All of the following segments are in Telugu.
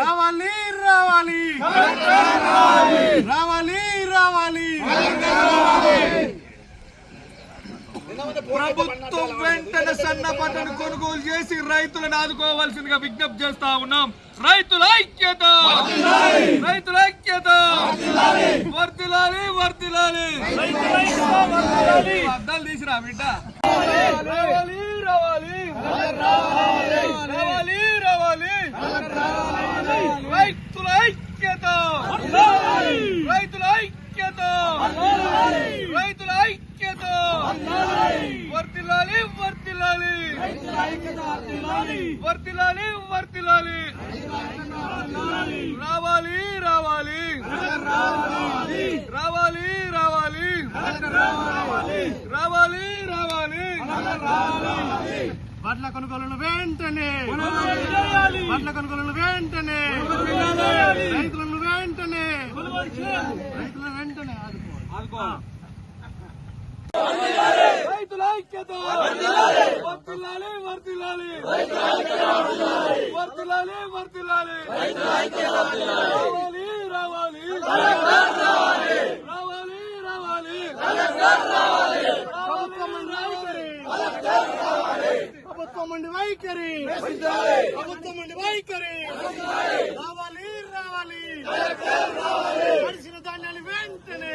రావాలి. రావాలి రావాలి. రావాలి ప్రభుత్వం వెంటనే సన్న పంటను కొనుగోలు చేసి రైతులను ఆదుకోవాల్సిందిగా విజ్ఞప్తి చేస్తా ఉన్నాం. రైతుల ఐక్యత! రైతుల ఐక్యత! వర్తిలాలి వర్తిలాలి అద్దాలు తీసిరా బిడ్డ. రావాలి. రావాలి రావాలి. రైతుల ఐక్యత! రైతుల ఐక్యత! రైతుల ఐక్యత! వర్తిల్లాలి వర్తిల్లాలి! వర్తిల్లాలి వర్తిల్లాలి! రావాలి రావాలి! రావాలి రావాలి! రావాలి రావాలి! వడ్ల కొనుగోలను వెంటనే వడ్ల కొనుగోలను వెంటనే రైతులను వెంటనే రైతులను వెంటనే రైతుల ఐక్యత. వర్తిల్లాలి వర్తిల్లాలి వర్తిల్లాలి వర్తిల్లాలి రావాలి రావాలి. రావాలి. రావాలి ప్రభుత్వం వైఖరి. ప్రభుత్వం వైఖరి. రావాలి రావాలి. కలిసిన ధాన్యాన్ని వెంటనే.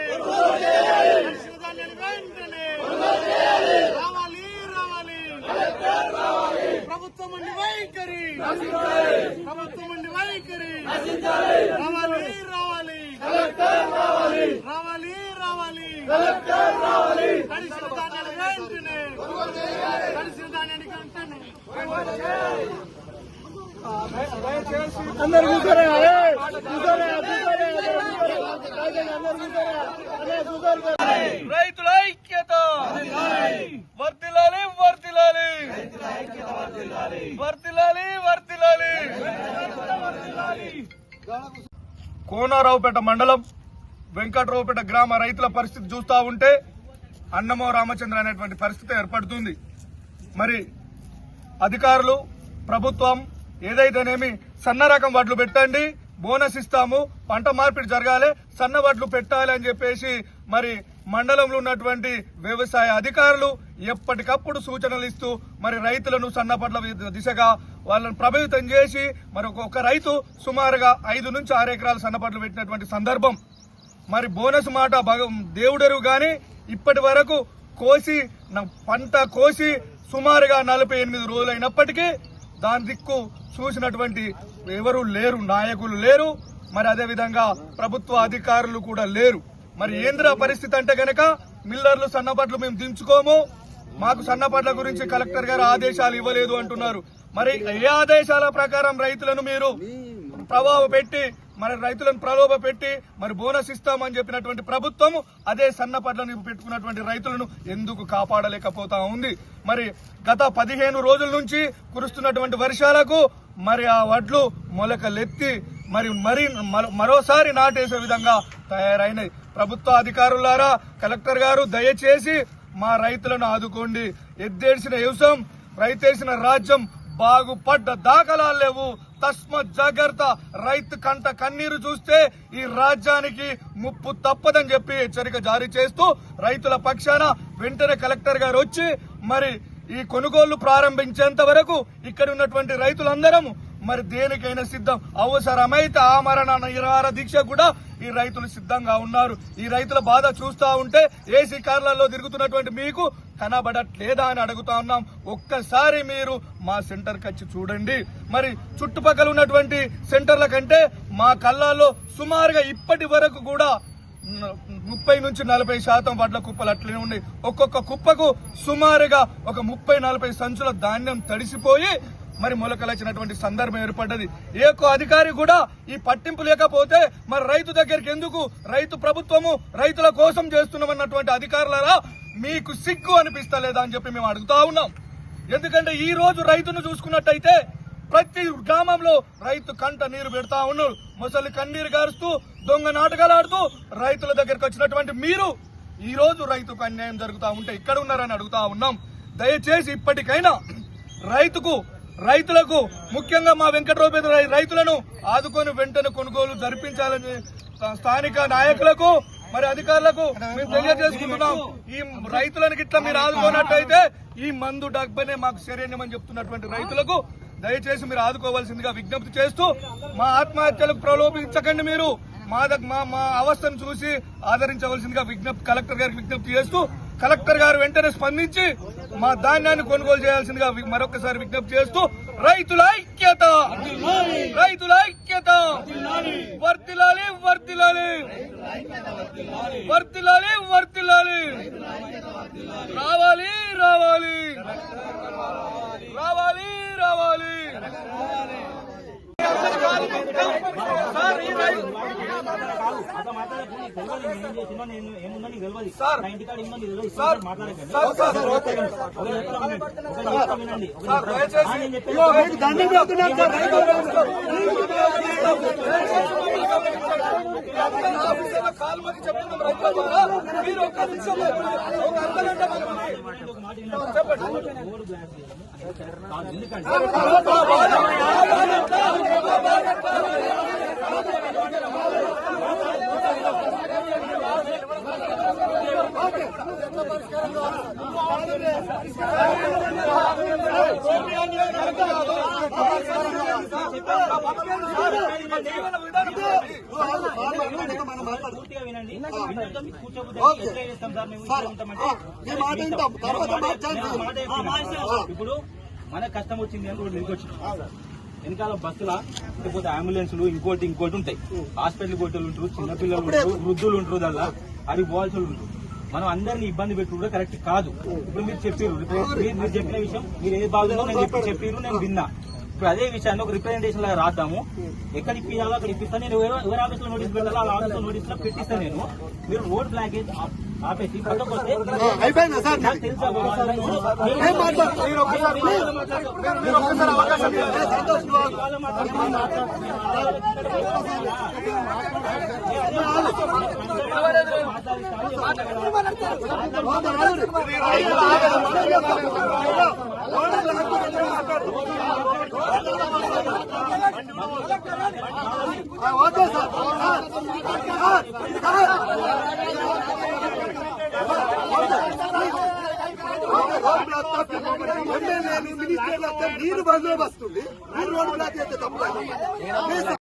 కలిసిన ధాన్యాన్ని వెంటనే. రావాలి రావాలి. ప్రభుత్వం వైఖరి. ప్రభుత్వం వైఖరి. రావాలి రావాలి. రావాలి రావాలి. కలిసిన వెంటనే కలిసిన వెంటనే అందరు కూర్చోరే అరే కూర్చోరే కూర్చోరే అందరు కూర్చోరే రైతుల ఐక్యత. వర్తిలాలి వర్తిలాలి వర్తిలాలి వర్తిలాలి కోనారావుపేట మండలం వెంకట్రావుపేట గ్రామ రైతుల పరిస్థితి చూస్తా ఉంటే అన్నమో రామచంద్ర అనేటువంటి పరిస్థితి ఏర్పడుతుంది. మరి అధికారులు ప్రభుత్వం ఏదైతేనేమి సన్న రకం వడ్లు పెట్టండి బోనస్ ఇస్తాము పంట మార్పిడి జరగాలి సన్న వడ్లు పెట్టాలి అని చెప్పేసి మరి మండలంలో ఉన్నటువంటి వ్యవసాయ అధికారులు ఎప్పటికప్పుడు సూచనలు ఇస్తూ మరి రైతులను సన్నపట్ల దిశగా వాళ్ళని ప్రభావితం చేసి మరి ఒక రైతు సుమారుగా ఐదు నుంచి ఆరు ఎకరాల సన్నపట్లు పెట్టినటువంటి సందర్భం. మరి బోనస్ మాట భగ దేవుడరు కానీ ఇప్పటి వరకు కోసి న- పంట కోసి సుమారుగా నలభై ఎనిమిది రోజులైనప్పటికీ దాని దిక్కు చూసినటువంటి ఎవరు లేరు నాయకులు లేరు. మరి అదే విధంగా ప్రభుత్వ అధికారులు కూడా లేరు. మరి ఏంద్ర పరిస్థితి అంటే గనక మిల్లర్లు సన్నపట్లు మేము దించుకోము. మాకు సన్నపట్ల గురించి కలెక్టర్ గారు ఆదేశాలు ఇవ్వలేదు అంటున్నారు. మరి ఏ ఆదేశాల ప్రకారం రైతులను మీరు ప్రభావ పెట్టి మరి రైతులను ప్రలోభ పెట్టి మరి బోనస్ ఇస్తామని చెప్పినటువంటి ప్రభుత్వం అదే సన్నపడ్లను పెట్టుకున్నటువంటి రైతులను ఎందుకు కాపాడలేకపోతా ఉంది? మరి గత పదిహేను రోజుల నుంచి కురుస్తున్నటువంటి వర్షాలకు మరి ఆ వడ్లు మొలకలెత్తి మరి మరి మరోసారి నాటేసే విధంగా తయారైనాయి. ప్రభుత్వ అధికారులారా కలెక్టర్ గారు దయచేసి మా రైతులను ఆదుకోండి. ఎద్దేసిన వ్యవసాయం రైతేసిన రాజ్యం బాగుపడ్డ దాఖలాలు లేవు. తస్మత్ జాగ్రత్త. రైతు కంట కన్నీరు చూస్తే ఈ రాజ్యానికి ముప్పు తప్పదని చెప్పి హెచ్చరిక జారీ చేస్తూ రైతుల పక్షాన వెంటనే కలెక్టర్ గారు వచ్చి మరి ఈ కొనుగోళ్ళు ప్రారంభించేంత వరకు ఇక్కడ ఉన్నటువంటి రైతులందరం మరి దేనికైనా సిద్ధం. అవసరమైతే ఆమరణ నిరాహార దీక్ష కూడా ఈ రైతులు సిద్ధంగా ఉన్నారు. ఈ రైతుల బాధ చూస్తా ఉంటే ఏసీ కార్లలో తిరుగుతున్నటువంటి మీకు కనబడట్లేదా అని అడుగుతా ఉన్నాం. ఒక్కసారి మీరు మా సెంటర్ వచ్చి చూడండి. మరి చుట్టుపక్కల ఉన్నటువంటి సెంటర్ల కంటే మా కళ్ళాల్లో సుమారుగా ఇప్పటి వరకు కూడా ముప్పై నుంచి నలభై శాతం వడ్ల కుప్పలు అట్లనే ఉన్నాయి. ఒక్కొక్క కుప్పకు సుమారుగా ఒక ముప్పై నలభై సంచుల ధాన్యం తడిసిపోయి మరి మొలకలచ్చినటువంటి సందర్భం ఏర్పడ్డది. ఏ ఒక్క అధికారి కూడా ఈ పట్టింపు లేకపోతే మరి రైతు దగ్గరికి ఎందుకు? రైతు ప్రభుత్వము రైతుల కోసం చేస్తున్నామన్నటువంటి అధికారులరా మీకు సిగ్గు అనిపిస్తలేదా అని చెప్పి మేము అడుగుతా ఉన్నాం. ఎందుకంటే ఈ రోజు రైతును చూసుకున్నట్టయితే ప్రతి గ్రామంలో రైతు కంట నీరు పెడతా ఉన్నారు. ముసలి కన్నీరు గారుస్తూ దొంగ నాటకాలు ఆడుతూ రైతుల దగ్గరకు వచ్చినటువంటి మీరు ఈ రోజు రైతుకు అన్యాయం జరుగుతా ఉంటే ఇక్కడ ఉన్నారని అడుగుతా ఉన్నాం. దయచేసి ఇప్పటికైనా రైతుకు రైతులకు ముఖ్యంగా మా వెంకటరావు రైతులను ఆదుకొని వెంటనే కొనుగోలు జరిపించాలని స్థానిక నాయకులకు మరి అధికారులకు మేము తెలియజేసుకుంటున్నాం. ఈ రైతులను గిట్లా మీరు ఆదుకున్నట్టయితే ఈ మందు డబ్బనే మాకు శరీరమని చెప్తున్నటువంటి రైతులకు దయచేసి మీరు ఆదుకోవాల్సిందిగా విజ్ఞప్తి చేస్తూ మా ఆత్మహత్యలకు ప్రలోభించకండి మీరు. మా మా మా అవస్థను చూసి ఆదరించవలసిందిగా విజ్ఞప్తి కలెక్టర్ గారికి విజ్ఞప్తి చేస్తూ కలెక్టర్ గారు వెంటనే స్పందించి మా ధాన్యాన్ని కొనుగోలు చేయాల్సిందిగా మరొకసారి విజ్ఞప్తి చేస్తూ రైతుల ఐక్యత! రైతుల ఐక్యత! వర్తిలాలి వర్తిలాలి వర్తిలాలి వర్తిలాలి. రావాలి రావాలి. రావాలి రావాలి. దండం పెడుతున్నాను సార్, రైతులు ఆఫీసర్ల కాలు చెప్తున్నాం రైతుల ద్వారా. మీరు ఒక నిమిషం, ఒక అర్ధగంట గంట చెప్పండి ఓడు బ్లాక్ చేయాలి. కాదు, ఎందుకంటే పూర్తిగా వినండి విన్నాక మీకు కూర్చోబుద్ధి అయితే ఎట్లా చేస్తాం సార్ మేము ఇట్లా ఉంటామంటే మీ మాట వింటాం. తర్వాత నేను మాట చేద్దాం. నేను ఇప్పుడు మనకు కష్టం వచ్చింది అని రోడ్డు వచ్చింది. వెనకాల బస్సుల లేకపోతే అంబులెన్స్లు ఇంకోటి ఇంకోటి ఉంటాయి. హాస్పిటల్ కొట్టలు ఉంటారు చిన్నపిల్లలు ఉంటారు వృద్ధులు ఉంటారు దానిలో అది పోవాల్సి ఉంటారు. మనం అందరినీ ఇబ్బంది పెట్టుడు కూడా కరెక్ట్ కాదు. ఇప్పుడు మీరు చెప్పారు మీరు చెప్పిన విషయం మీరు ఏ బాగుందో నేను చెప్పి చెప్పారు నేను విన్నా. ఇప్పుడు అదే విషయాన్ని ఒక రిప్రజెంటేషన్ లాగా రాద్దాము ఎక్కడ ఇప్పించాలో అక్కడ ఇప్పిస్తాను నేను ఎవరు ఆఫీస్లో నోటీస్ పెట్టాలో ఆ ఆఫీస్లో నోటీస్లో పెట్టిస్తాను నేను మీరు రోడ్ బ్లాకేజ్ ఆపేసి నాకు తెలుసా ఓకే సార్ ఎమ్మెల్యేలు మినిస్టర్లు వస్తే మీరు బందోబస్తుంది మీరు రోడ్డు బ్లాక్ చేస్తే తప్పదు